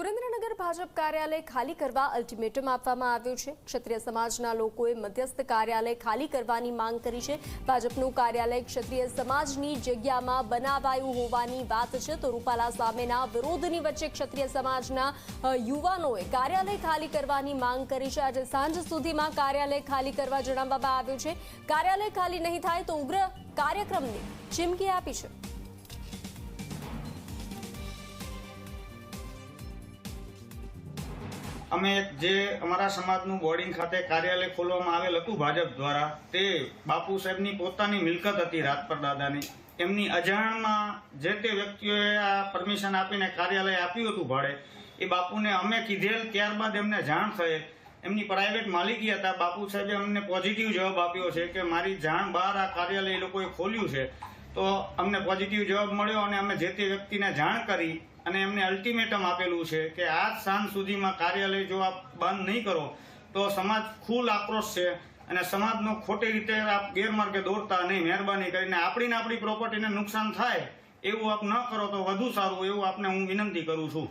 સુરેન્દ્રનગર ભાજપ કાર્યાલય ખાલી કરવા અલ્ટિમેટમ આપવામાં આવ્યું છે. ક્ષત્રિય સમાજના લોકોએ મધ્યસ્થ કાર્યાલય ખાલી કરવાની માંગ કરી છે. ભાજપનું કાર્યાલય ક્ષત્રિય સમાજની જગ્યામાં બનાવાયું હોવાની વાત છે. તો રૂપાલા સામેના વિરોધની વચ્ચે ક્ષત્રિય સમાજના યુવાનોએ કાર્યાલય ખાલી કરવાની માંગ કરી છે. આજે સાંજ સુધીમાં કાર્યાલય ખાલી કરવા જણાવવામાં આવ્યું છે. કાર્યાલય ખાલી નહીં થાય તો ઉગ્ર કાર્યક્રમની ચીમકી આપી છે. અમે જે અમારા સમાજનું બોર્ડિંગ ખાતે કાર્યાલય ખોલવામાં આવેલ હતું ભાજપ દ્વારા, તે બાપુ સાહેબની પોતાની મિલકત હતી રાજપર દાદાની. એમની અજાણમાં જે તે વ્યક્તિઓએ આ પરમિશન આપીને કાર્યાલય આપ્યું હતું ભાડે, એ બાપુને અમે કીધેલ ત્યારબાદ એમને જાણ થયેલ એમની પ્રાઇવેટ માલિકી હતા. બાપુ સાહેબે અમને પોઝિટિવ જવાબ આપ્યો છે કે મારી જાણ બહાર આ કાર્યાલય એ લોકોએ ખોલ્યું છે. તો અમને પોઝિટિવ જવાબ મળ્યો અને અમે જે તે વ્યક્તિને જાણ કરી અને એમને અલ્ટિમેટમ આપેલું છે કે આજ સાંજ સુધીમાં કાર્યાલય જો આપ બંધ નહીં કરો, તો સમાજ ફૂલ આક્રોશ છે અને સમાજનો ખોટી રીતે આપ ગેરમાર્ગે દોરતા નહીં, મહેરબાની કરીને આપણી ને આપણી પ્રોપર્ટીને નુકસાન થાય એવું આપ ન કરો તો વધુ સારું એવું આપને હું વિનંતી કરું છું.